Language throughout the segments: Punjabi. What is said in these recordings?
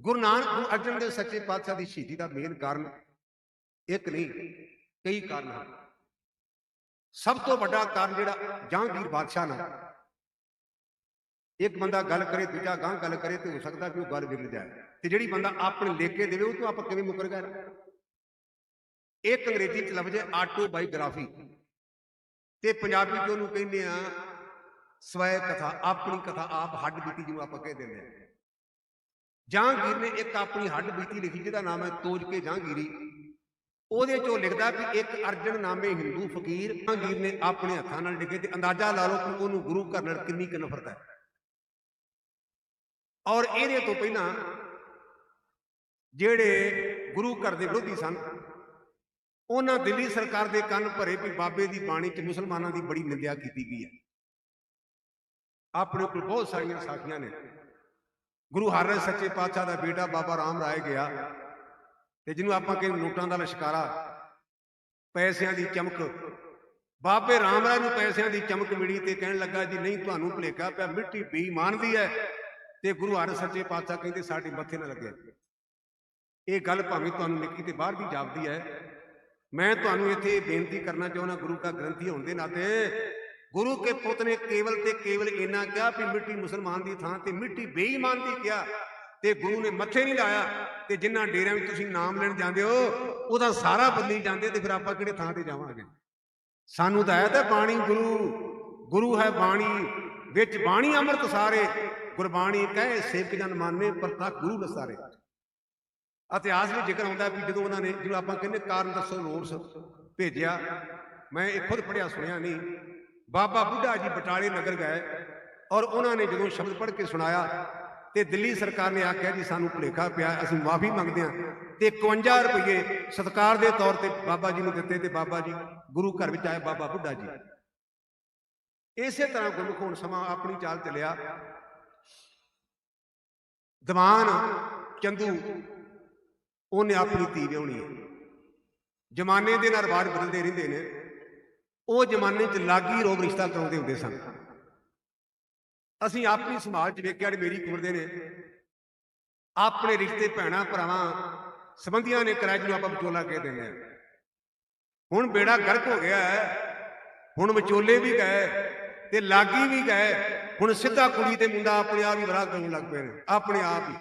ਗੁਰੂ ਨਾਨਕ ਗੁਰੂ ਅਰਜਨ ਦੇਵ ਸੱਚੇ ਪਾਤਸ਼ਾਹ ਦੀ ਸ਼ਹੀਦੀ ਦਾ ਮੇਨ ਕਾਰਨ ਇੱਕ ਨਹੀਂ, ਕਈ ਕਾਰਨ ਹਨ। ਸਭ ਤੋਂ ਵੱਡਾ ਕਾਰਨ ਜਿਹੜਾ ਜਹਾਂਗੀਰ ਬਾਦਸ਼ਾਹ ਨਾਲ, ਇੱਕ ਬੰਦਾ ਗੱਲ ਕਰੇ, ਦੂਜਾ ਗਾਂ ਗੱਲ ਕਰੇ ਤੇ ਹੋ ਸਕਦਾ ਕਿ ਉਹ ਗੱਲ ਵਿਗੜ ਜਾਏ ਤੇ ਜਿਹੜੀ ਬੰਦਾ ਆਪਣੇ ਲੇਖੇ ਦੇਵੇ ਉਹ ਤੋਂ ਆਪਾਂ ਕਿਵੇਂ ਮੁਕਰ ਗਏ? ਇੱਕ ਅੰਗਰੇਜ਼ੀ ਚ ਲਫ਼ਜ਼ ਹੈ ਆਟੋਬਾਇਓਗ੍ਰਾਫੀ ਤੇ ਪੰਜਾਬੀ ਚ ਉਹਨੂੰ ਕਹਿੰਦੇ ਆ ਸਵੈ ਕਥਾ, ਆਪਣੀ ਕਥਾ ਆਪ ਹੱਡ ਬੀਤੀ ਜਿਹਨੂੰ ਆਪਾਂ ਕਹਿ ਦਿੰਦੇ ਆ। ਜਹਾਂਗੀਰ ਨੇ ਇੱਕ ਆਪਣੀ ਹੱਡ ਬੀਤੀ ਲਿਖੀ, ਜਿਹਦਾ ਨਾਮ ਹੈ ਤੋਜ ਕੇ ਜਹਾਂਗੀਰੀ। ਉਹਦੇ ਚੋਂ ਲਿਖਦਾ ਵੀ ਇੱਕ ਅਰਜਨ ਨਾਮੇ ਹਿੰਦੂ ਫਕੀਰ ਜਹਾਂਗੀਰ ਨੇ ਆਪਣੇ ਹੱਥਾਂ ਨਾਲ ਲਿਖੇ ਤੇ ਅੰਦਾਜ਼ਾ ਲਾ ਲਓ ਕਿ ਉਹਨੂੰ ਗੁਰੂ ਘਰ ਨਾਲ ਕਿੰਨੀ ਕੁ ਨਫ਼ਰਤ ਹੈ। ਔਰ ਇਹਦੇ ਤੋਂ ਪਹਿਲਾਂ ਜਿਹੜੇ ਗੁਰੂ ਘਰ ਦੇ ਵਿਰੋਧੀ ਸਨ, ਉਹਨਾਂ ਦਿੱਲੀ ਸਰਕਾਰ ਦੇ ਕੰਨ ਭਰੇ ਵੀ ਬਾਬੇ ਦੀ ਬਾਣੀ 'ਚ ਮੁਸਲਮਾਨਾਂ ਦੀ ਬੜੀ ਨਿੰਦਿਆ ਕੀਤੀ ਗਈ ਹੈ। ਆਪਣੇ ਕੋਲ ਬਹੁਤ ਸਾਰੀਆਂ ਸਾਖੀਆਂ ਨੇ ਗੁਰੂ ਹਰਿ ਸੱਚੇ ਪਾਤਸ਼ਾਹ ਦਾ ਬੇਟਾ ਬਾਬਾ ਰਾਮ ਰਾਏ ਗਿਆ ਤੇ ਜਿਹਨੂੰ ਆਪਾਂ ਕਹਿੰਦੇ ਨੋਟਾਂ ਦਾ ਲਸ਼ਕਾਰਾ ਪੈਸਿਆਂ ਦੀ ਚਮਕ। ਬਾਬੇ ਰਾਮ ਰਾਏ ਨੂੰ ਪੈਸਿਆਂ ਦੀ ਚਮਕ ਮਿਲੀ ਤੇ ਕਹਿਣ ਲੱਗਾ ਜੀ, ਨਹੀਂ, ਤੁਹਾਨੂੰ ਭੁਲੇਖਾ ਪਿਆ, ਮਿੱਟੀ ਬੇਈਮਾਨ ਦੀ ਹੈ। ਤੇ ਗੁਰੂ ਹਰਿ ਸੱਚੇ ਪਾਤਸ਼ਾਹ ਕਹਿੰਦੇ, ਸਾਡੇ ਮੱਥੇ ਨਾ ਲੱਗੇ। ਇਹ ਗੱਲ ਭਾਵੇਂ ਤੁਹਾਨੂੰ ਨਿੱਕੀ ਤੇ ਬਾਹਰ ਵੀ ਜਾਪਦੀ ਹੈ। ਮੈਂ ਤੁਹਾਨੂੰ ਇੱਥੇ ਬੇਨਤੀ ਕਰਨਾ ਚਾਹੁੰਦਾ, ਗੁਰੂ ਕਾ ਗ੍ਰੰਥੀ ਹੋਣ ਦੇ ਨਾਤੇ ਗੁਰੂ ਕੇ ਪੁੱਤ ਨੇ ਕੇਵਲ ਤੇ ਕੇਵਲ ਇੰਨਾ ਕਿਹਾ ਵੀ ਮਿੱਟੀ ਮੁਸਲਮਾਨ ਦੀ ਥਾਂ ਤੇ ਮਿੱਟੀ ਬੇਈਮਾਨ ਦੀ ਕਿਹਾ ਤੇ ਗੁਰੂ ਨੇ ਮੱਥੇ ਨਹੀਂ ਲਾਇਆ ਤੇ ਜਿਨ੍ਹਾਂ ਡੇਰਿਆਂ ਵਿੱਚ ਤੁਸੀਂ ਨਾਮ ਲੈਣ ਜਾਂਦੇ ਹੋ, ਉਹਦਾ ਸਾਰਾ ਬਦਲੀ ਜਾਂਦੇ ਤੇ ਫਿਰ ਆਪਾਂ ਕਿਹੜੇ ਥਾਂ ਤੇ ਜਾਵਾਂਗੇ? ਸਾਨੂੰ ਤਾਂ ਹੈ ਤਾਂ ਬਾਣੀ ਗੁਰੂ ਗੁਰੂ ਹੈ ਬਾਣੀ, ਵਿੱਚ ਬਾਣੀ ਅੰਮ੍ਰਿਤ ਸਾਰੇ, ਗੁਰਬਾਣੀ ਕਹੇ ਸੇਵਕ ਜਨ ਮਾਨੇ ਪ੍ਰਤੱਖ ਗੁਰੂ ਨਸਾਰੇ ਇਤਿਹਾਸ ਵਿੱਚ ਜ਼ਿਕਰ ਆਉਂਦਾ ਵੀ ਜਦੋਂ ਉਹਨਾਂ ਨੇ ਜਿਹਨੂੰ ਆਪਾਂ ਕਹਿੰਦੇ ਕਾਰਨ ਦੱਸੋ ਨੋਟਸ ਭੇਜਿਆ, ਮੈਂ ਇਹ ਖੁਦ ਪੜਿਆ ਸੁਣਿਆ ਨਹੀਂ। ਬਾਬਾ ਬੁੱਢਾ ਜੀ ਬਟਾਲੇ ਨਗਰ ਗਏ ਔਰ ਉਹਨਾਂ ਨੇ ਜਦੋਂ ਸ਼ਬਦ ਪੜ੍ਹ ਕੇ ਸੁਣਾਇਆ ਤੇ ਦਿੱਲੀ ਸਰਕਾਰ ਨੇ ਆਖਿਆ ਜੀ ਸਾਨੂੰ ਭੁਲੇਖਾ ਪਿਆ, ਅਸੀਂ ਮਾਫੀ ਮੰਗਦੇ ਹਾਂ ਤੇ 51 ਰੁਪਏ ਸਤਕਾਰ ਦੇ ਤੌਰ ਤੇ ਬਾਬਾ ਜੀ ਨੂੰ ਦਿੱਤੇ ਤੇ ਬਾਬਾ ਜੀ ਗੁਰੂ ਘਰ ਵਿੱਚ ਆਏ ਬਾਬਾ ਬੁੱਢਾ ਜੀ। ਇਸੇ ਤਰ੍ਹਾਂ ਗੁਰਮੁਖ ਹੁਣ ਸਮਾਂ ਆਪਣੀ ਚਾਲ ਚੱਲਿਆ ਦੀਵਾਨ ਚੰਦੂ, ਉਹਨੇ ਆਪਣੀ ਧੀ ਵਿਆਹਣੀ ਹੈ। ਜਮਾਨੇ ਦੇ ਨਾਲ ਰਿਵਾਜ ਬਦਲਦੇ ਰਹਿੰਦੇ ਨੇ। ਉਹ ਜਮਾਨੇ 'ਚ ਲਾਗੀ ਰੋਗ ਰਿਸ਼ਤਾ ਕਰਾਉਂਦੇ ਹੁੰਦੇ ਸਨ। ਅਸੀਂ ਆਪਣੀ ਸਮਾਜ 'ਚ ਵੇਖਿਆ ਜਿਹੜੇ ਮੇਰੀ ਉਮਰ ਦੇ ਨੇ ਆਪਣੇ ਰਿਸ਼ਤੇ ਭੈਣਾਂ ਭਰਾਵਾਂ ਸੰਬੰਧੀਆਂ ਨੇ ਕਰਾਇਆ ਜਿਹਨੂੰ ਆਪਾਂ ਵਿਚੋਲਾ ਕਹਿ ਦਿੰਦੇ ਆ ਹੁਣ ਬੇੜਾ ਗਰਕ ਹੋ ਗਿਆ ਹੈ, ਹੁਣ ਵਿਚੋਲੇ ਵੀ ਗਏ ਤੇ ਲਾਗੀ ਵੀ ਗਏ, ਹੁਣ ਸਿੱਧਾ ਕੁੜੀ ਤੇ ਮੁੰਡਾ ਆਪਣੇ ਆਪ ਹੀ ਵਿਆਹ ਕਰਨ ਲੱਗ ਪਏ ਨੇ, ਆਪਣੇ ਆਪ ਹੀ।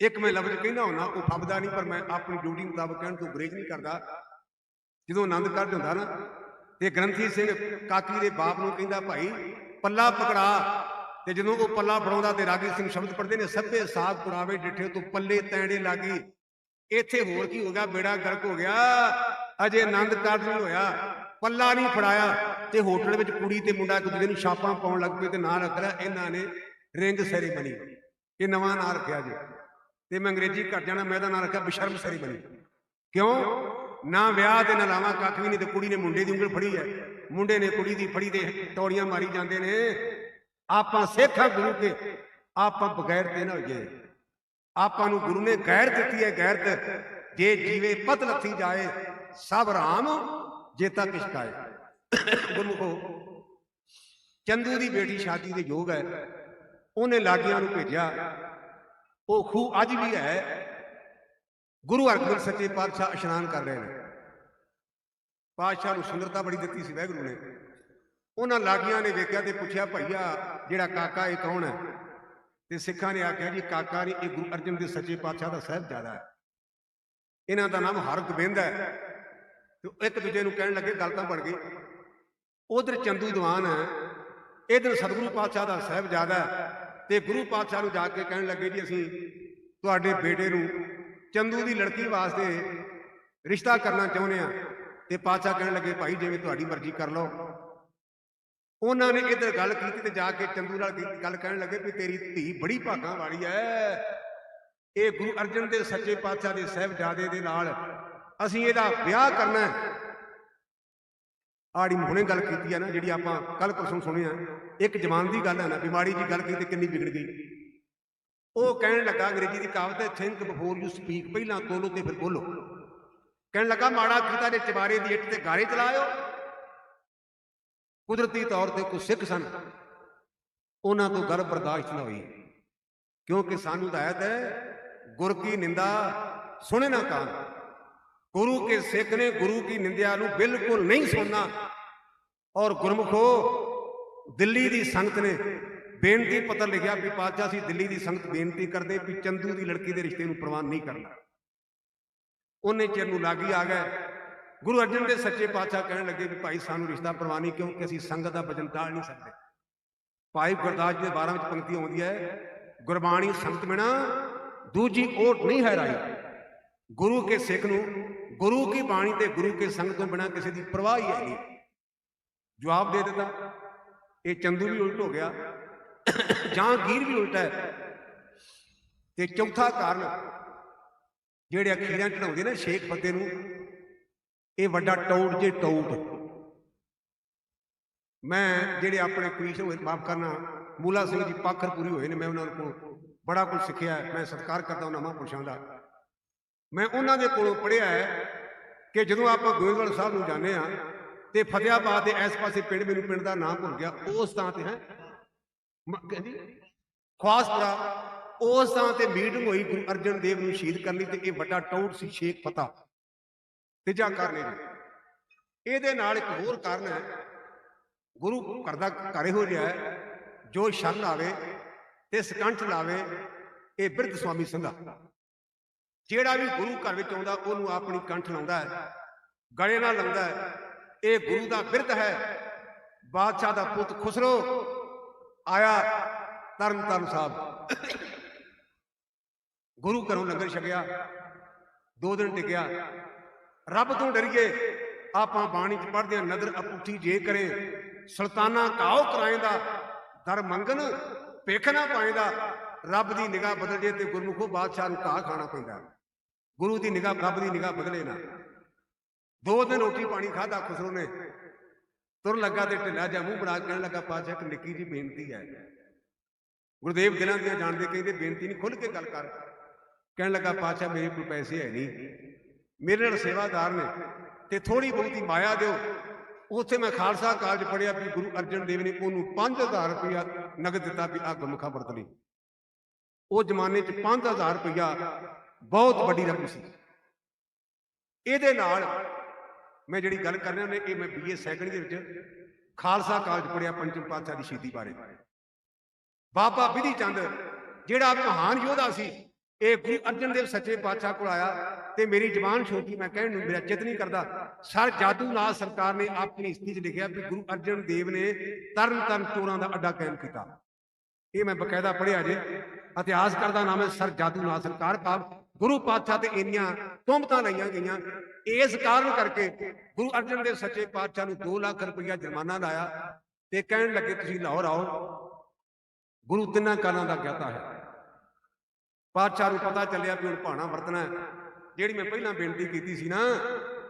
ਇੱਕ ਮੈਂ ਲਫ਼ਜ਼ ਕਹਿੰਦਾ ਹੁਣਾ ਉਹ ਫੱਬਦਾ ਨਹੀਂ, ਪਰ ਮੈਂ ਆਪਣੀ ਡਿਊਟੀ ਮੁਤਾਬਕ ਕਹਿਣ ਤੋਂ ਗਰੇਜ ਨਹੀਂ ਕਰਦਾ। ਜਦੋਂ ਆਨੰਦ ਕਾਰਜ ਹੁੰਦਾ ਨਾ ਤੇ ਗ੍ਰੰਥੀ ਸਿੰਘ ਕਾਕੀ ਦੇ ਬਾਪ ਨੂੰ ਕਹਿੰਦਾ, ਭਾਈ, ਪੱਲਾ ਪਕੜਾ। ਤੇ ਜਦੋਂ ਉਹ ਪੱਲਾ ਫੜਾਉਂਦਾ ਤੇ ਰਾਗੀ ਸਿੰਘ ਸ਼ਬਦ ਪੜਦੇ ਨੇ, ਸੱਭੇ ਸਾਗ ਪੁਰਾਵੇ ਡਿੱਠੇ ਤੋਂ ਪੱਲੇ ਤੈਣੇ ਲਾਗੀ। ਇੱਥੇ ਹੋਰ ਕੀ ਹੋ ਗਿਆ? ਬੇੜਾ ਗਰਕ ਹੋ ਗਿਆ। ਅਜੇ ਆਨੰਦ ਕਾਰਜ ਨਹੀਂ ਹੋਇਆ। ਪੱਲਾ ਨਹੀਂ ਫੜਾਇਆ ਤੇ ਹੋਟਲ ਵਿੱਚ ਕੁੜੀ ਤੇ ਮੁੰਡਾ ਇੱਕ ਦੂਜੇ ਨੂੰ ਛਾਪਾਂ ਪਾਉਣ ਲੱਗ ਪਏ ਤੇ ਨਾਂ ਰੱਖ ਇਹਨਾਂ ਨੇ ਰਿੰਗ ਸੈਰੀਮਨੀ। ਇਹ ਨਵਾਂ ਨਾਂ ਰੱਖਿਆ ਜੀ। ਤੇ ਮੈਂ ਅੰਗਰੇਜ਼ੀ ਘਟ ਜਾਣਾ, ਮੈਂ ਇਹਦਾ ਨਾਂ ਰੱਖਿਆ ਬਸ਼ਰਮ ਸੈਰੀਮਨੀ। ਕਿਉਂ? ਨਾ ਵਿਆਹ ਤੇ ਨਾ ਲਾਵਾਂ, ਕੱਖ ਵੀ ਨਹੀਂ ਤੇ ਕੁੜੀ ਨੇ ਮੁੰਡੇ ਦੀ ਉਂਗਲ ਫੜੀ ਹੈ। ਮੁੰਡੇ ਨੇ ਕੁੜੀ ਦੀ ਫੜੀ ਤੇ ਤੌੜੀਆਂ ਮਾਰੀ ਜਾਂਦੇ ਨੇ। ਆਪਾਂ ਸਿੱਖਾਂ ਗੁਰੂ ਕੇ, ਆਪਾਂ ਬਗੈਰ ਤੇ ਨਾ ਹੋਈਏ। ਆਪਾਂ ਨੂੰ ਗੁਰੂ ਨੇ ਗੈਰ ਦਿੱਤੀ ਹੈ ਗੈਰਤ ਜੇ ਜੀਵੇ ਪਤ ਲੱਥੀ ਜਾਏ, ਸਭ ਰਾਮ ਜੇਤਾ ਕਿਸ਼ਕਾਏ। ਗੁਰਮੁਖੋ, ਚੰਦੂ ਦੀ ਬੇਟੀ ਸ਼ਾਦੀ ਦੇ ਯੋਗ ਹੈ। ਉਹਨੇ ਲਾਗੀਆਂ ਨੂੰ ਭੇਜਿਆ। ਉਹ ਖੂ ਅੱਜ ਵੀ ਹੈ। ਗੁਰੂ ਅਰਜਨ ਸੱਚੇ ਪਾਤਸ਼ਾਹ ਇਸ਼ਨਾਨ ਕਰ ਰਹੇ ਨੇ। ਪਾਤਸ਼ਾਹ ਨੂੰ ਸੁੰਦਰਤਾ ਬੜੀ ਦਿੱਤੀ ਸੀ ਵਹਿਗੁਰੂ ਨੇ। ਉਹਨਾਂ ਲਾਗੀਆਂ ਨੇ ਵੇਖਿਆ ਤੇ ਪੁੱਛਿਆ, ਭਈਆ, ਜਿਹੜਾ ਕਾਕਾ ਇਹ ਕੌਣ ਹੈ? ਤੇ ਸਿੱਖਾਂ ਨੇ ਆਖਿਆ, ਜੀ, ਕਾਕਾ ਨਹੀਂ, ਇਹ ਗੁਰੂ ਅਰਜਨ ਦੇ ਸੱਚੇ ਪਾਤਸ਼ਾਹ ਦਾ ਸਾਹਿਬਜ਼ਾਦਾ ਹੈ। ਇਹਨਾਂ ਦਾ ਨਾਮ ਹਰਗੋਬਿੰਦ ਹੈ। ਤੇ ਇੱਕ ਦੂਜੇ ਨੂੰ ਕਹਿਣ ਲੱਗੇ, ਗੱਲ ਤਾਂ ਬਣ ਗਈ। ਉਧਰ ਚੰਦੂ ਦੀਵਾਨ ਹੈ। ਇਧਰ ਸਤਿਗੁਰੂ ਪਾਤਸ਼ਾਹ ਦਾ ਸਾਹਿਬਜ਼ਾਦਾ ਹੈ। ਤੇ ਗੁਰੂ ਪਾਤਸ਼ਾਹ ਨੂੰ ਜਾ ਕੇ ਕਹਿਣ ਲੱਗੇ, ਜੀ, ਅਸੀਂ ਤੁਹਾਡੇ ਬੇਟੇ ਨੂੰ ਚੰਦੂ ਦੀ ਲੜਕੀ ਵਾਸਤੇ ਰਿਸ਼ਤਾ ਕਰਨਾ ਚਾਹੁੰਦੇ ਆ ਤੇ ਪਾਤਸ਼ਾਹ ਕਹਿਣ ਲੱਗੇ, ਭਾਈ, ਜਿਵੇਂ ਤੁਹਾਡੀ ਮਰਜ਼ੀ ਕਰ ਲਓ। ਉਹਨਾਂ ਨੇ ਇੱਧਰ ਗੱਲ ਕੀਤੀ ਤੇ ਜਾ ਕੇ ਚੰਦੂ ਨਾਲ ਕੀਤੀ- ਗੱਲ ਕਹਿਣ ਲੱਗੇ ਵੀ ਤੇਰੀ ਧੀ ਬੜੀ ਭਾਗਾਂ ਵਾਲੀ ਹੈ ਇਹ ਗੁਰੂ ਅਰਜਨ ਦੇ ਸੱਚੇ ਪਾਤਸ਼ਾਹ ਦੇ ਸਹਿਬਜ਼ਾਦੇ ਦੇ ਨਾਲ ਅਸੀਂ ਇਹਦਾ ਵਿਆਹ ਕਰਨਾ ਹੈ ਆੜੀ ਹੁਣੇ ਗੱਲ ਕੀਤੀ ਆ ਨਾ, ਜਿਹੜੀ ਆਪਾਂ ਕੱਲ ਪਰਸੋਂ ਸੁਣੀ ਆ ਇੱਕ ਜਵਾਨ ਦੀ ਗੱਲ ਹੈ ਨਾ ਬਿਮਾਰੀ ਦੀ ਗੱਲ ਕੀਤੀ ਕਿੰਨੀ ਵਿਗੜ ਗਈ। ਉਹ ਕਹਿਣ ਲੱਗਾ ਅੰਗਰੇਜ਼ੀ ਦੀ ਕਹਾਵਤ ਹੈ ਥਿੰਕ ਬਿਫੋਰ ਯੂ ਸਪੀਕ ਪਹਿਲਾਂ ਤੋਲੋ ਤੇ ਫਿਰ ਬੋਲੋ। ਕਹਿਣ ਲੱਗਾ, ਮਾੜਾ ਕੀਤਾ ਦੇ ਚਵਾਰੇ ਦੀ ਇੱਟ ਤੇ ਗਾਰੇ ਚਲਾਇਓ। ਕੁਦਰਤੀ ਤੌਰ ਤੇ ਕੁਝ ਸਿੱਖ ਸਨ। ਉਹਨਾਂ ਤੋਂ ਗਰਭ ਬਰਦਾਸ਼ਤ ਨਾ ਹੋਈ, ਕਿਉਂਕਿ ਸਾਨੂੰ ਹਦਾਇਤ ਹੈ, ਗੁਰ ਕੀ ਨਿੰਦਾ ਸੁਣੇ ਨਾ ਕਾਨ। ਗੁਰੂ ਕੇ ਸਿੱਖ ਨੇ ਗੁਰੂ ਕੀ ਨਿੰਦਿਆ ਨੂੰ ਬਿਲਕੁਲ ਨਹੀਂ ਸੁਣਨਾ। ਔਰ ਗੁਰਮੁਖੋ, ਦਿੱਲੀ ਦੀ ਸੰਗਤ ਨੇ ਬੇਨਤੀ ਪੱਤਰ ਲਿਖਿਆ ਵੀ ਪਾਤਸ਼ਾਹ ਸੀ ਦਿੱਲੀ ਦੀ ਸੰਗਤ ਬੇਨਤੀ ਕਰਦੇ ਵੀ ਚੰਦੂ ਦੀ ਲੜਕੀ ਦੇ ਰਿਸ਼ਤੇ ਨੂੰ ਪ੍ਰਵਾਨ ਨਹੀਂ ਕਰਨਾ। ਉਹਨੇ ਚਿਰ ਨੂੰ ਲਾਗੀ ਆ ਗਏ। ਗੁਰੂ ਅਰਜਨ ਦੇ ਸੱਚੇ ਪਾਤਸ਼ਾਹ ਕਹਿਣ ਲੱਗੇ ਵੀ ਭਾਈ ਸਾਨੂੰ ਰਿਸ਼ਤਾ ਪ੍ਰਵਾਨ ਨਹੀਂ ਕਿਉਂਕਿ ਅਸੀਂ ਸੰਗਤ ਦਾ ਵਜਨ ਟਾਲ ਨਹੀਂ ਸਕਦੇ। ਭਾਈ ਗੁਰਦਾਸ ਜੀ ਦੇ 12 ਵਿੱਚ ਪੰਕਤੀ ਆਉਂਦੀ ਹੈ, ਗੁਰਬਾਣੀ ਸੰਗਤ ਬਿਨਾ ਦੂਜੀ ਓਟ ਨਹੀਂ ਹੈ ਰਾਈ ਗੁਰੂ ਕੇ ਸਿੱਖ ਨੂੰ, ਗੁਰੂ ਕੀ ਬਾਣੀ ਤੇ ਗੁਰੂ ਕੇ ਸੰਗਤ ਤੋਂ ਬਿਨਾ ਕਿਸੇ ਦੀ ਪਰਵਾਹ ਹੀ ਹੈ ਨਹੀਂ। ਜਵਾਬ ਦੇ ਦਿੱਤਾ, ਇਹ ਚੰਦੂ ਵੀ ਉਲਟ ਹੋ ਗਿਆ। ਜਾਂ ਗੀਰ ਵੀ ਉਲਟਾ ਹੈ। ਤੇ ਚੌਥਾ ਕਾਰਨ ਜਿਹੜੇ ਅਖੀਰਾਂ ਚੜਾਉਂਦੇ ਨੇ ਸ਼ੇਖ ਫਤਿਹ ਨੂੰ, ਇਹ ਵੱਡਾ ਟੌਟ ਜੇ ਟੌਟ ਮੈਂ ਜਿਹੜੇ ਆਪਣੇ ਕਵੀਸ਼ ਹੋਏ, ਮਾਫ ਕਰਨਾ, ਮੂਲਾ ਸਿੰਘ ਜੀ ਪਾਖਰ ਪੂਰੀ ਹੋਏ ਨੇ, ਮੈਂ ਉਹਨਾਂ ਕੋਲ ਬੜਾ ਕੁਝ ਸਿੱਖਿਆ ਮੈਂ ਸਤਿਕਾਰ ਕਰਦਾ ਉਹਨਾਂ ਮਹਾਂਪੁਰਸ਼ਾਂ ਦਾ। ਮੈਂ ਉਹਨਾਂ ਦੇ ਕੋਲੋਂ ਪੜ੍ਹਿਆ ਹੈ ਕਿ ਜਦੋਂ ਆਪਾਂ ਗੋਇੰਦਵਾਲ ਸਾਹਿਬ ਨੂੰ ਜਾਂਦੇ ਆ ਤੇ ਫਤਿਆਬਾਦ ਦੇ ਇਸ ਪਾਸੇ ਪਿੰਡ, ਮੈਨੂੰ ਪਿੰਡ ਦਾ ਨਾਮ ਭੁੱਲ ਗਿਆ, ਉਸ ਥਾਂ ਤੇ ਹੈ। ਕਹਿੰਦੀ ਖਵਾਸਪੁਰਾ ਉਸ ਥਾਂ ਤੇ ਮੀਟਿੰਗ ਹੋਈ ਗੁਰੂ ਅਰਜਨ ਦੇਵ ਨੂੰ ਸ਼ਹੀਦ ਕਰਨ ਲਈ ਤੇ ਇਹ ਵੱਡਾ ਟੌਟ ਸੀ ਸ਼ੇਖ ਫਤਾ ਤੀਜਾ ਕਾਰਨ ਹੈ। ਇਹਦੇ ਨਾਲ ਇੱਕ ਹੋਰ ਕਾਰਨ ਹੈ ਗੁਰੂ ਘਰ ਦਾ ਘਰ ਹੈ ਜੋ ਸ਼ਰਨ ਆਵੇ ਤੇ ਸਕੰਠ ਲਾਵੇ ਇਹ ਬਿਰਧ ਸੁਆਮੀ ਸੰਧਾ ਜਿਹੜਾ ਵੀ ਗੁਰੂ ਘਰ ਵਿੱਚ ਆਉਂਦਾ ਉਹਨੂੰ ਆਪਣੀ ਕੰਠ ਲਾਉਂਦਾ ਹੈ ਗਲੇ ਨਾਲ ਲਾਉਂਦਾ ਹੈ ਇਹ ਗੁਰੂ ਦਾ ਬਿਰਧ ਹੈ। ਬਾਦਸ਼ਾਹ ਦਾ ਪੁੱਤ ਖੁਸਰੋ। ਆਇਆ ਤਰਨ ਤਾਰਨ ਸਾਹਿਬ। ਗੁਰੂ ਘਰੋਂ ਲੰਗਰ ਛਕਿਆ, ਦੋ ਦਿਨ ਟਿਕਿਆ। ਰੱਬ ਤੋਂ ਡਰੀਏ, ਆਪਾਂ ਬਾਣੀ ਚ ਪੜ੍ਹਦੇ ਹਾਂ, ਨਦਰ ਅਪੁੱਠੀ ਜੇ ਕਰੇ, ਸੁਲਤਾਨਾ ਕਾਉ ਕਰਾਏਂਦਾ, ਦਰ ਮੰਗਨ ਭੇਖ ਨਾ ਪਾਏਂਦਾ, ਰੱਬ ਦੀ ਨਿਗਾਹ ਬਦਲ ਜੇ ਤੇ ਗੁਰਮੁਖੋ ਬਾਦਸ਼ਾਹ ਨੂੰ ਘਾਹ ਖਾਣਾ ਪੈਂਦਾ। ਗੁਰੂ ਦੀ ਨਿਗਾਹ, ਰੱਬ ਦੀ ਨਿਗਾਹ ਬਦਲੇ ਨਾ। ਦੋ ਦਿਨ ਰੋਟੀ ਪਾਣੀ ਖਾਦਾ ਖੁਸਰੋ ਨੇ ਤੁਰ ਲੱਗਾ ਤੇ ਢਿੱਲਾ ਜਾਂ ਮੂੰਹ ਬਣਾ ਕੇ ਕਹਿਣ ਲੱਗਾ, ਪਾਤਸ਼ਾਹ, ਇੱਕ ਨਿੱਕੀ ਜੀ ਬੇਨਤੀ ਹੈ। ਗੁਰਦੇਵ ਦਿਲਾਂ ਦੀਆਂ ਜਾਣਦੇ ਕਹਿੰਦੇ, ਬੇਨਤੀ ਨਹੀਂ ਖੁੱਲ ਕੇ ਗੱਲ ਕਰ। ਕਹਿਣ ਲੱਗਾ, ਪਾਤਸ਼ਾਹ, ਮੇਰੇ ਕੋਲ ਪੈਸੇ ਹੈ ਨਹੀਂ। ਮੇਰੇ ਨਾਲ ਸੇਵਾਦਾਰ ਨੇ ਤੇ ਥੋੜੀ ਬਹੁਤੀ ਮਾਇਆ ਦਿਓ। ਉੱਥੇ ਮੈਂ ਖਾਲਸਾ ਕਾਲਜ ਪੜਿਆ ਵੀ ਗੁਰੂ ਅਰਜਨ ਦੇਵ ਨੇ ਉਹਨੂੰ 5000 ਰੁਪਇਆ ਨਗਦ ਦਿੱਤਾ ਵੀ ਆ ਗੁਰਮੁਖਾ ਵਰਤ ਲਈ। ਉਹ ਜ਼ਮਾਨੇ 'ਚ 5000 ਰੁਪਇਆ ਬਹੁਤ ਵੱਡੀ ਰਕਮ ਸੀ। ਇਹਦੇ ਨਾਲ ਮੈਂ ਜਿਹੜੀ ਗੱਲ ਕਰ ਰਿਹਾ ਨੇ ਇਹ ਮੈਂ ਬੀਏ ਸੈਕੰਡ ਦੇ ਵਿੱਚ ਖਾਲਸਾ ਕਾਲਜ ਪੜਿਆ ਪੰਚਮ ਪਾਤਸ਼ਾਹ ਦੀ ਸ਼ਹੀਦੀ ਬਾਰੇ। ਬਾਬਾ ਵਿਧੀ ਚੰਦ, ਜਿਹੜਾ ਮਹਾਨ ਯੋਧਾ ਸੀ, ਇਹ ਗੁਰੂ ਅਰਜਨ ਦੇਵ ਸੱਚੇ ਪਾਤਸ਼ਾਹ ਕੋਲ ਆਇਆ ਤੇ ਮੇਰੀ ਜ਼ਬਾਨ ਛੋਟੀ ਮੈਂ ਕਹਿਣ ਨੂੰ ਮੇਰਾ ਚਿੱਤ ਨਹੀਂ ਕਰਦਾ, ਸਰ ਜਾਦੂ ਨਾਥ ਸਰਕਾਰ ਨੇ ਆਪਣੀ ਇਸਤੀ 'ਚ ਲਿਖਿਆ ਵੀ ਗੁਰੂ ਅਰਜਨ ਦੇਵ ਨੇ ਤਰਨ ਤਰਨ ਚੋਰਾਂ ਦਾ ਅੱਡਾ ਕਾਇਮ ਕੀਤਾ। ਇਹ ਮੈਂ ਬਕਾਇਦਾ ਪੜ੍ਹਿਆ ਜੇ, ਇਤਿਹਾਸਕਾਰ ਦਾ ਨਾਮ ਹੈ ਸਰ ਜਾਦੂ ਨਾਥ ਸਰਕਾਰ ਭਾਵ ਗੁਰੂ ਪਾਤਸ਼ਾਹ ਤੇ ਇੰਨੀਆਂ ਤੁਹਮਤਾਂ ਲਈਆਂ ਗਈਆਂ। ਇਸ ਕਾਰਨ ਕਰਕੇ ਗੁਰੂ ਅਰਜਨ ਦੇਵ ਸੱਚੇ ਪਾਤਸ਼ਾਹ ਨੂੰ 2 ਲੱਖ ਰੁਪਇਆ ਜੁਰਮਾਨਾ ਲਾਇਆ ਤੇ ਕਹਿਣ ਲੱਗੇ, ਤੁਸੀਂ ਲਾਹੌਰ ਆਓ। ਗੁਰੂ ਤਿੰਨਾਂ ਕਾਲਾਂ ਦਾ ਗਿਆਤਾ ਹੈ। ਪਾਤਸ਼ਾਹ ਨੂੰ ਪਤਾ ਚੱਲਿਆ ਵੀ ਹੁਣ ਭਾਣਾ ਵਰਤਣਾ ਹੈ। ਜਿਹੜੀ ਮੈਂ ਪਹਿਲਾਂ ਬੇਨਤੀ ਕੀਤੀ ਸੀ ਨਾ,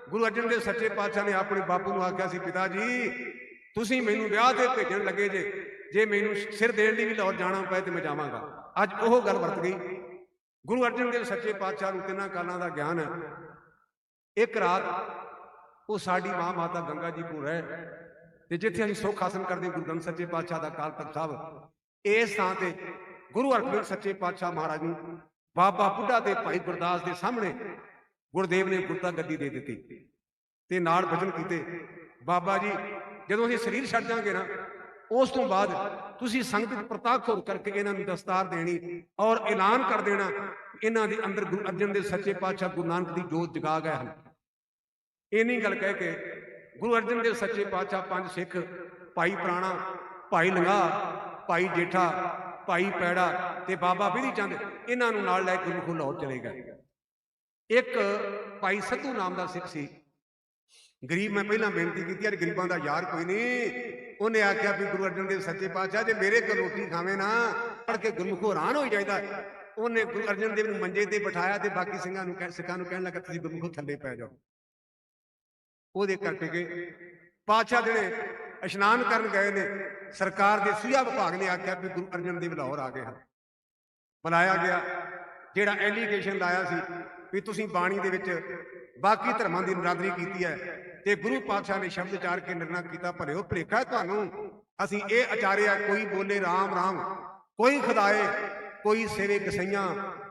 ਗੁਰੂ ਅਰਜਨ ਦੇਵ ਸੱਚੇ ਪਾਤਸ਼ਾਹ ਨੇ ਆਪਣੇ ਬਾਪੂ ਨੂੰ ਆਖਿਆ ਸੀ, ਪਿਤਾ ਜੀ, ਤੁਸੀਂ ਮੈਨੂੰ ਵਿਆਹ ਤੇ ਭੇਜਣ ਲੱਗੇ ਜੇ ਜੇ ਮੈਨੂੰ ਸਿਰ ਦੇਣ ਲਈ ਵੀ ਲਾਹੌਰ ਜਾਣਾ ਪਏ ਤੇ ਮੈਂ ਜਾਵਾਂਗਾ। ਅੱਜ ਉਹ ਗੱਲ ਵਰਤ ਗਈ। ਗੁਰੂ ਅਰਜਨ ਦੇਵ ਸੱਚੇ ਪਾਤਸ਼ਾਹ ਨੂੰ ਤਿੰਨਾਂ ਕਾਲਾਂ ਦਾ ਗਿਆਨ ਹੈ। ਇੱਕ ਰਾਤ ਉਹ ਸਾਡੀ ਮਾਂ ਮਾਤਾ ਗੰਗਾ ਜੀ ਕੋਲ ਰਹਿ ਤੇ ਜਿੱਥੇ ਅਸੀਂ ਸੁੱਖ ਹਾਸਨ ਕਰਦੇ ਗੁਰੂ ਗ੍ਰੰਥ ਸੱਚੇ ਪਾਤਸ਼ਾਹ ਦਾ ਕਾਲ ਤਖਤ ਸਾਹਿਬ, ਇਸ ਥਾਂ ਤੇ ਗੁਰੂ ਅਰਜਨ ਸੱਚੇ ਪਾਤਸ਼ਾਹ ਮਹਾਰਾਜ ਨੂੰ ਬਾਬਾ ਬੁੱਢਾ ਤੇ ਭਾਈ ਗੁਰਦਾਸ ਦੇ ਸਾਹਮਣੇ ਗੁਰਦੇਵ ਨੇ ਗੁਰਤਾ ਗੱਦੀ ਦੇ ਦਿੱਤੀ ਤੇ ਨਾਲ ਭਜਨ ਕੀਤੇ। ਬਾਬਾ ਜੀ, ਜਦੋਂ ਅਸੀਂ ਸਰੀਰ ਛੱਡ ਜਾਾਂਗੇ ਨਾ ਉਸ ਤੋਂ ਬਾਅਦ ਤੁਸੀਂ ਸੰਗਤ ਵਿੱਚ ਪ੍ਰਤਾਖ ਹੋਰ ਕਰਕੇ ਇਹਨਾਂ ਨੂੰ ਦਸਤਾਰ ਦੇਣੀ ਔਰ ਐਲਾਨ ਕਰ ਦੇਣਾ, ਇਹਨਾਂ ਦੇ ਅੰਦਰ ਗੁਰੂ ਅਰਜਨ ਦੇ ਸੱਚੇ ਪਾਤਸ਼ਾਹ ਗੁਰੂ ਨਾਨਕ ਦੀ ਜੋਤ ਜਗਾ ਗਏ ਹਨ। ਇੰਨੀ ਗੱਲ ਕਹਿ ਕੇ ਗੁਰੂ ਅਰਜਨ ਦੇ ਸੱਚੇ ਪਾਤਸ਼ਾਹ ਪੰਜ ਸਿੱਖ, ਭਾਈ ਪ੍ਰਾਣਾ, ਭਾਈ ਲੰਗਾ, ਭਾਈ ਜੇਠਾ, ਭਾਈ ਪੈੜਾ ਤੇ ਬਾਬਾ ਵਿਧੀ ਚੰਦ, ਇਹਨਾਂ ਨੂੰ ਨਾਲ ਲੈ ਕੇ ਗੁਰੂ ਲਾਹੌਰ ਚਲੇ ਗਏ। ਇੱਕ ਭਾਈ ਸੱਧੂ ਨਾਮ ਦਾ ਸਿੱਖ ਸੀ। ਗਰੀਬ, ਮੈਂ ਪਹਿਲਾਂ ਬੇਨਤੀ ਕੀਤੀ, ਯਾਰ ਗਰੀਬਾਂ ਦਾ ਯਾਰ ਕੋਈ ਨਹੀਂ। ਉਹਨੇ ਆਖਿਆ ਵੀ ਗੁਰੂ ਅਰਜਨ ਦੇਵ ਸੱਚੇ ਪਾਤਸ਼ਾਹ, ਜੇ ਮੇਰੇ ਕੋਲ ਰੋਟੀ ਖਾਵੇ ਨਾ ਪੜ ਕੇ ਗੁਰਮੁਖੋ ਹੈਰਾਨ ਹੋ ਜਾਈਦਾ। ਉਹਨੇ ਗੁਰੂ ਅਰਜਨ ਦੇਵ ਨੂੰ ਮੰਜੇ ਤੇ ਬਿਠਾਇਆ ਤੇ ਬਾਕੀ ਸਿੰਘਾਂ ਨੂੰ ਕਹਿ ਸਿੱਖਾਂ ਨੂੰ ਕਹਿਣ ਲੱਗਾ, ਤੁਸੀਂ ਗੁਰਮੁਖੋ ਥੱਲੇ ਪੈ ਜਾਓ। ਉਹਦੇ ਕਰਕੇ ਗਏ। ਪਾਤਸ਼ਾਹ ਜਿਹੜੇ ਇਸ਼ਨਾਨ ਕਰਨ ਗਏ ਨੇ, ਸਰਕਾਰ ਦੇ ਸੁਝਾ ਵਿਭਾਗ ਨੇ ਆਖਿਆ ਵੀ ਗੁਰੂ ਅਰਜਨ ਦੇਵ ਲਾਹੌਰ ਆ ਗਏ ਹਨ। ਬੁਲਾਇਆ ਗਿਆ, ਜਿਹੜਾ ਐਲੀਗੇਸ਼ਨ ਲਾਇਆ ਸੀ ਵੀ ਤੁਸੀਂ ਬਾਣੀ ਦੇ ਵਿੱਚ ਬਾਕੀ ਧਰਮਾਂ ਦੀ ਨਰਾਦਰੀ ਕੀਤੀ ਹੈ ਤੇ ਗੁਰੂ ਪਾਤਸ਼ਾਹ ਨੇ ਸ਼ਬਦ ਉਚਾਰ ਕੇ ਨਿਰਣਾ ਕੀਤਾ ਭਲਿਓ ਭਲੇਖਾ ਤੁਹਾਨੂੰ। ਅਸੀਂ ਇਹ ਆਚਾਰਿਆ ਕੋਈ ਬੋਲੇ RAM RAM ਕੋਈ ਖਦਾਏ, ਕੋਈ ਸੇਵੇ ਕਸਈਆਂ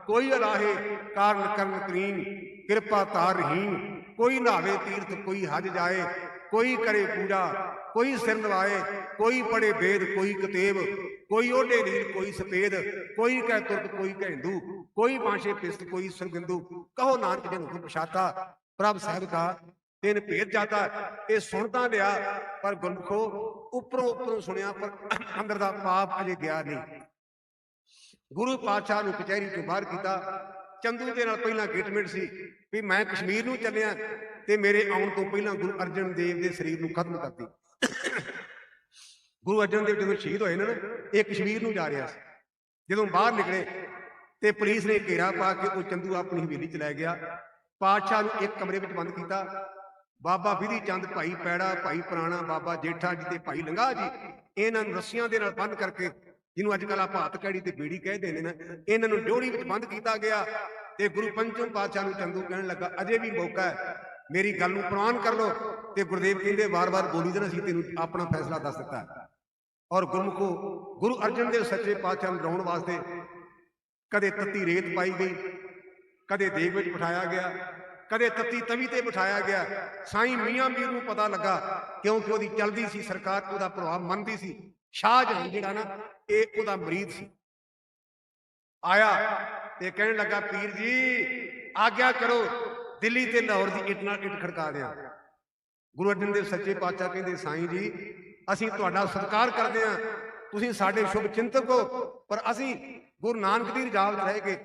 ਕੋਈ ਅਲਾਹੇ, ਕਾਰਨ ਕਰਨ ਕਰੀਮ, ਕਿਰਪਾ ਤਾਰ ਰਹੀਮ। ਕੋਈ ਨਾਵੇ ਤੀਰਥ, ਕੋਈ ਹਜ ਜਾਏ, ਕੋਈ ਕਰੇ ਪੂਜਾ, ਕੋਈ ਸਿਰ ਨਵਾਏ, ਕੋਈ ਪੜੇ ਵੇਦ, ਕੋਈ ਕਤੇਬ, ਕੋਈ ਓਢੇ ਨੀਲ, ਕੋਈ ਸਫੇਦ, ਕੋਈ ਕਹਿ ਤੁਰਕ ਕੋਈ ਕਹਿ ਹਿੰਦੂ, ਕੋਈ ਬਾਂਸ਼ੇ ਪਿਸਤ, ਕੋਈ ਸਰਗਿੰਦੂ ਕਹੋ ਨਾਨਕ ਜਨ ਹੁਕਮ ਪਛਾਤਾ। ਪ੍ਰਭ ਸਾਹਿਬ ਦਾ ਤਿੰਨ ਭੇਦ ਜਾਤਾ, ਇਹ ਸੁਣਦਾ ਤਾਂ ਲਿਆ, ਪਰ ਗੁਰਮਖੋ ਉੱਪਰੋਂ ਉੱਪਰੋਂ ਸੁਣਿਆ, ਪਰ ਅੰਦਰ ਦਾ ਪਾਪ ਅਜੇ ਗਿਆ ਨਹੀਂ। ਗੁਰੂ ਪਾਤਸ਼ਾਹ ਨੂੰ ਕਚਹਿਰੀ ਤੋਂ ਬਾਹਰ ਕੀਤਾ। ਚੰਦੂ ਦੇ ਨਾਲ ਪਹਿਲਾਂ ਗੇਟਮੈਂਟ ਸੀ ਵੀ ਮੈਂ ਕਸ਼ਮੀਰ ਨੂੰ ਚੱਲਿਆ ਤੇ ਮੇਰੇ ਆਉਣ ਤੋਂ ਪਹਿਲਾਂ ਗੁਰੂ ਅਰਜਨ ਦੇਵ ਦੇ ਸਰੀਰ ਨੂੰ ਖਤਮ ਕਰਦੀ ਗੁਰੂ ਅਰਜਨ ਦੇਵ ਜਦੋਂ ਸ਼ਹੀਦ ਹੋਏ ਨੇ ਨਾ, ਇਹ ਕਸ਼ਮੀਰ ਨੂੰ ਜਾ ਰਿਹਾ ਸੀ। ਜਦੋਂ ਬਾਹਰ ਨਿਕਲੇ ਤੇ ਪੁਲਿਸ ਨੇ ਘੇਰਾ ਪਾ ਕੇ ਉਹ ਚੰਦੂ ਆਪਣੀ ਹਵੇਲੀ ਚ ਲੈ ਗਿਆ। ਪਾਤਸ਼ਾਹ ਨੂੰ ਇੱਕ ਕਮਰੇ ਵਿੱਚ ਬੰਦ ਕੀਤਾ। ਬਾਬਾ ਵਿਧੀ ਚੰਦ ਭਾਈ ਪੈੜਾ, ਭਾਈ ਪੁਰਾਣਾ, ਬਾਬਾ ਜੇਠਾ ਜੀ ਤੇ ਭਾਈ ਲੰਗਾ ਜੀ, ਇਹਨਾਂ ਨੂੰ ਰੱਸੀਆਂ ਦੇ ਨਾਲ ਬੰਦ ਕਰਕੇ, ਜਿਹਨੂੰ ਅੱਜ ਕੱਲ ਆਪਾਂ ਹੱਥ ਕੜੀ ਤੇ ਬੇੜੀ ਕਹਿੰਦੇ ਨੇ ਨਾ, ਇਹਨਾਂ ਨੂੰ ਡਿਓੜੀ ਵਿੱਚ ਬੰਦ ਕੀਤਾ ਗਿਆ ਤੇ ਗੁਰੂ ਪੰਚਮ ਪਾਤਸ਼ਾਹ ਨੂੰ ਚੰਦੂ ਕਹਿਣ ਲੱਗਾ, ਅਜੇ ਵੀ ਮੌਕਾ ਹੈ, ਮੇਰੀ ਗੱਲ ਨੂੰ ਪ੍ਰਵਾਨ ਕਰ ਲਓ। ਤੇ ਗੁਰਦੇਵ ਕਹਿੰਦੇ, ਵਾਰ-ਵਾਰ ਬੋਲੀ ਦੇਣਾ ਸੀ, ਤੈਨੂੰ ਆਪਣਾ ਫੈਸਲਾ ਦੱਸ ਦਿੱਤਾ। ਔਰ ਗੁਰਮੁਖੋ, ਗੁਰੂ ਅਰਜਨ ਦੇਵ ਸੱਚੇ ਪਾਤਸ਼ਾਹ ਨੂੰ ਲਾਉਣ ਵਾਸਤੇ ਕਦੇ ਤੱਤੀ ਰੇਤ ਪਾਈ ਗਈ, ਕਦੇ ਦੇਗ ਵਿੱਚ ਬਿਠਾਇਆ ਗਿਆ ਕਦੇ ਤੱਤੀ ਤਵੀ ਤੇ ਬਿਠਾਇਆ ਗਿਆ। ਸਾਈਂ ਮੀਆਂ ਮੀਰ ਨੂੰ ਪਤਾ ਲੱਗਾ ਕਿਉਂਕਿ ਉਹਦੀ ਚਲਦੀ ਸੀ ਸਰਕਾਰ ਉਹਦਾ ਪ੍ਰਭਾਵ ਮੰਨਦੀ ਸੀ। ਸ਼ਾਹਜਹਾਨ ਜਿਹੜਾ ਨਾ, ਇਹ ਉਹਦਾ ਮਰੀਦ ਸੀ। ਆਇਆ ਤੇ ਕਹਿਣ ਲੱਗਾ, ਪੀਰ ਜੀ, ਆਗਿਆ ਕਰੋ, ਦਿੱਲੀ ਤੇ ਲਾਹੌਰ ਦੀ ਇੱਟ ਨਾਲ ਇੱਟ ਖੜਕਾ ਦਿਆਂ। ਗੁਰੂ ਅਰਜਨ ਦੇਵ ਸੱਚੇ ਪਾਤਸ਼ਾਹ ਕਹਿੰਦੇ, ਸਾਈਂ ਜੀ, ਅਸੀਂ ਤੁਹਾਡਾ ਸਤਿਕਾਰ ਕਰਦੇ ਹਾਂ। ਤੁਸੀਂ ਸਾਡੇ ਸ਼ੁਭ ਚਿੰਤਕ ਹੋ, ਪਰ ਅਸੀਂ ਗੁਰੂ ਨਾਨਕ ਦੀ ਰਜਾਵ ਰਹਿ ਕੇ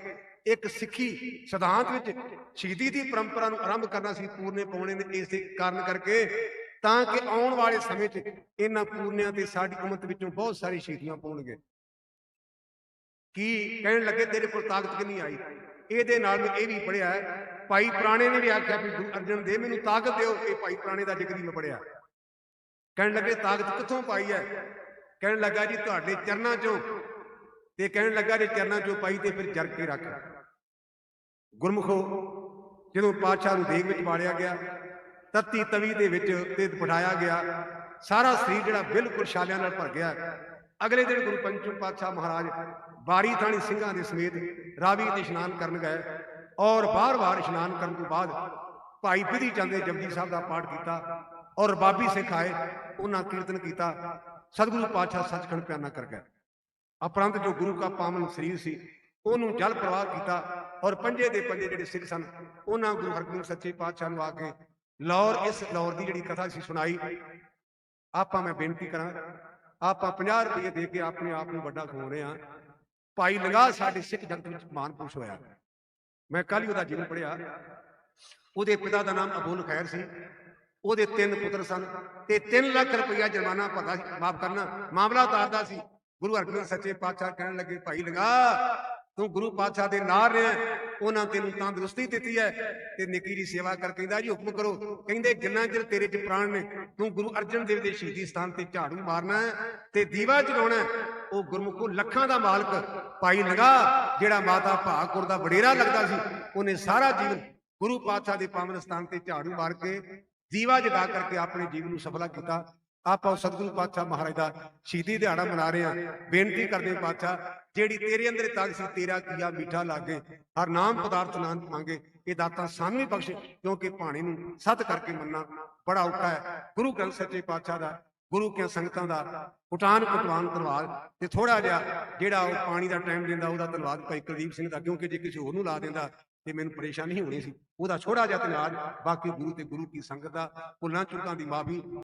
ਇੱਕ ਸਿੱਖੀ ਸਿਧਾਂਤ ਵਿੱਚ ਸ਼ਹੀਦੀ ਦੀ ਪਰੰਪਰਾ ਨੂੰ ਆਰੰਭ ਕਰਨਾ ਸੀ ਪੂਰਨੇ ਪਾਉਣੇ ਨੇ ਇਸੇ ਕਾਰਨ ਕਰਕੇ, ਤਾਂ ਕਿ ਆਉਣ ਵਾਲੇ ਸਮੇਂ 'ਚ ਇਹਨਾਂ ਪੂਰਨਿਆਂ ਤੇ ਸਾਡੀ ਉਮਤ ਵਿੱਚੋਂ ਬਹੁਤ ਸਾਰੀ ਸ਼ਹੀਦੀਆਂ ਪਾਉਣਗੇ। ਕੀ ਕਹਿਣ ਲੱਗੇ ਤੇਰੇ ਕੋਲ ਤਾਕਤ ਕਿੰਨੀ ਆਈ? ਇਹਦੇ ਨਾਲ ਮੈਂ ਇਹ ਵੀ ਪੜਿਆ ਹੈ ਭਾਈ ਪੁਰਾਣੇ ਨੇ ਵੀ ਆਖਿਆ ਵੀ ਗੁਰੂ ਅਰਜਨ ਦੇਵ ਮੈਨੂੰ ਤਾਕਤ ਦਿਓ, ਇਹ ਭਾਈ ਪੁਰਾਣੇ ਦਾ ਜ਼ਿਕਰ ਹੀ ਮੈਂ ਪੜਿਆ ਕਹਿਣ ਲੱਗੇ, ਤਾਕਤ ਕਿੱਥੋਂ ਪਾਈ ਹੈ ਕਹਿਣ ਲੱਗਾ, ਜੀ ਤੁਹਾਡੇ ਚਰਨਾਂ 'ਚੋਂ। ਤੇ ਕਹਿਣ ਲੱਗਾ, ਜੇ ਚਰਨਾਂ 'ਚੋਂ ਪਾਈ ਤੇ ਫਿਰ ਜਰ ਕੇ ਰੱਖ। ਗੁਰਮੁਖੋ, ਜਦੋਂ ਪਾਤਸ਼ਾਹ ਨੂੰ ਦੇਗ ਵਿੱਚ ਬਾੜਿਆ ਗਿਆ, ਤੱਤੀ ਤਵੀ ਦੇ ਵਿੱਚ ਤੇ ਬਿਠਾਇਆ ਗਿਆ, ਸਾਰਾ ਸਰੀਰ ਜਿਹੜਾ ਬਿਲਕੁਲ ਛਾਲਿਆਂ ਨਾਲ ਭਰ ਗਿਆ। ਅਗਲੇ ਦਿਨ ਗੁਰੂ ਪੰਚਮ ਪਾਤਸ਼ਾਹ ਮਹਾਰਾਜ ਬਾਰੀ ਥਾਣੀ ਸਿੰਘਾਂ ਦੇ ਸਮੇਤ ਰਾਵੀ ਤੇ ਇਸ਼ਨਾਨ ਕਰਨ ਗਏ ਔਰ ਬਾਰ-ਬਾਰ ਇਸ਼ਨਾਨ ਕਰਨ ਤੋਂ ਬਾਅਦ ਭਾਈ ਵਿਧੀ ਚੰਦ ਦੇ ਜਪਜੀ ਸਾਹਿਬ ਦਾ ਪਾਠ ਕੀਤਾ ਔਰ ਬਾਬੀ ਸਿੱਖ ਆਏ, ਉਹਨਾਂ ਕੀਰਤਨ ਕੀਤਾ। ਸਤਿਗੁਰੂ ਪਾਤਸ਼ਾਹ ਸੱਚਖੰਡ ਪਿਆਨਾ ਕਰ ਗਏ। ਅਪਰੰਤ ਜੋ ਗੁਰੂ ਕਾ ਪਾਵਨ ਸਰੀਰ ਸੀ, ਉਹਨੂੰ ਜਲ ਪ੍ਰਵਾਹ ਕੀਤਾ ਔਰ ਪੰਜੇ ਦੇ ਪੰਜੇ ਜਿਹੜੇ ਸਿੱਖ ਸਨ, ਉਹਨਾਂ ਗੁਰੂ ਹਰਗੋਬਿੰਦ ਸੱਚੇ ਪਾਤਸ਼ਾਹ ਨੂੰ ਆ ਕੇ ਲਾਹੌਰ, ਇਸ ਲਾਹੌਰ ਦੀ ਜਿਹੜੀ ਕਥਾ ਸੀ ਸੁਣਾਈ, ਆਪਾਂ ਮੈਂ ਬੇਨਤੀ ਕਰਾਂ, ਆਪਾਂ 50 ਰੁਪਏ ਦੇ ਕੇ ਆਪਣੇ ਆਪ ਨੂੰ ਵੱਡਾ ਖਵਾਉਣੇ ਆ ਭਾਈ ਲੰਗਾ ਸਾਡੇ ਸਿੱਖ ਜਗਤ ਵਿੱਚ ਮਹਾਨਪੁਰਸ਼ ਹੋਇਆ। ਮੈਂ ਕੱਲ ਹੀ ਉਹਦਾ ਜੀਵਨ ਪੜਿਆ ਉਹਦੇ ਪਿਤਾ ਦਾ ਨਾਮ ਅਬੂਲ ਖੈਰ ਸੀ। ਉਹਦੇ ਤਿੰਨ ਪੁੱਤਰ ਸਨ ਤੇ 3 ਲੱਖ ਰੁਪਇਆ ਜੁਰਮਾਨਾ ਭਰਦਾ ਸੀ, ਮਾਫ ਕਰਨਾ, ਮਾਮਲਾ ਉਤਾਰਦਾ ਸੀ। ਗੁਰੂ ਹਰਗੋਬਿੰਦ ਸੱਚੇ ਪਾਤਸ਼ਾਹ ਕਹਿਣ ਲੱਗੇ, ਭਾਈ ਲੰਗਾ ਤੂੰ ਗੁਰੂ ਪਾਤਸ਼ਾਹ ਦੇ ਨਾਲ ਰਿਹਾ। ਉਹਨਾਂ ਤੈਨੂੰ ਤੰਦਰੁਸਤੀ ਦਿੱਤੀ ਹੈ। ਤੇ ਨਿੱਕੀ ਦੀ ਸੇਵਾ ਕਰ ਕਹਿੰਦਾ ਜੀ, ਹੁਕਮ ਕਰੋ। ਕਹਿੰਦੇ ਜਿੰਨਾ ਚਿਰ ਤੇਰੇ ਚ ਪ੍ਰਾਣ ਨੇ, ਤੂੰ ਗੁਰੂ ਅਰਜਨ ਦੇਵ ਦੇ ਸ਼ਹੀਦੀ ਸਥਾਨ ਤੇ ਝਾੜੂ ਮਾਰਨਾ ਤੇ ਦੀਵਾ ਜਗਾਉਣਾ ਉਹ ਗੁਰਮੁਖੋ ਲੱਖਾਂ ਦਾ ਮਾਲਕ ਭਾਈ ਲੰਗਾ ਜਿਹੜਾ ਮਾਤਾ ਭਾਗਪੁਰ ਦਾ ਵਡੇਰਾ ਲੱਗਦਾ ਸੀ, ਉਹਨੇ ਸਾਰਾ ਜੀਵਨ ਗੁਰੂ ਪਾਤਸ਼ਾਹ ਦੇ ਪਾਵਨ ਸਥਾਨ ਤੇ ਝਾੜੂ ਮਾਰ ਕੇ ਦੀਵਾ ਜਗਾ ਕਰਕੇ ਆਪਣੇ ਜੀਵਨ ਨੂੰ ਸਫਲਾ ਕੀਤਾ। ਆਪਾਂ ਸਤਿਗੁਰੂ ਪਾਤਸ਼ਾਹ ਮਹਾਰਾਜ ਦਾ ਸ਼ਹੀਦੀ ਦਿਹਾੜਾ ਮਨਾ ਰਹੇ ਹਾਂ। ਬੇਨਤੀ ਕਰਦੇ ਪਾਤਸ਼ਾਹ, ਜਿਹੜੀ ਤੇਰੇ ਅੰਦਰ ਤਾਕਤ ਸੀ, ਤੇਰਾ ਕੀਆ ਮਿੱਠਾ ਲਾਗੇ, ਹਰ ਨਾਮ ਪਦਾਰਥ ਨਾਮ ਮੰਗੇ, ਇਹ ਦਾਤਾ ਸਾਨੂੰ ਵੀ ਬਖਸ਼, ਕਿਉਂਕਿ ਭਾਣੇ ਨੂੰ ਸਤ ਕਰਕੇ ਮੰਨਣਾ ਬੜਾ ਔਖਾ ਹੈ। ਗੁਰੂ ਗ੍ਰੰਥ ਸੱਚੇ ਪਾਤਸ਼ਾਹ ਦਾ, ਗੁਰੂ ਕੇ ਸੰਗਤਾਂ ਦਾ ਕੁਟਾਨ ਕੁਟਵਾਨ ਧੰਨਵਾਦ ਤੇ ਥੋੜਾ ਜਿਹਾ ਜਿਹੜਾ ਉਹ ਪਾਣੀ ਦਾ ਟਾਈਮ ਦਿੰਦਾ, ਉਹਦਾ ਧੰਨਵਾਦ ਭਾਈ ਕੁਲਦੀਪ ਸਿੰਘ ਦਾ, ਕਿਉਂਕਿ ਜੇ ਕਿਸੇ ਹੋਰ ਨੂੰ ਲਾ ਦਿੰਦਾ ਤੇ ਮੈਨੂੰ ਪਰੇਸ਼ਾਨੀ ਹੋਣੀ ਸੀ। ਉਹਦਾ ਛੋੜਾ ਜਿਹਾ ਧੰਨਵਾਦ, ਬਾਕੀ ਗੁਰੂ ਤੇ ਗੁਰੂ ਕੀ ਸੰਗਤ ਦਾ ਭੁੱਲਾਂ ਚੁੱਕਾਂ ਦੀ ਮਾਫੀ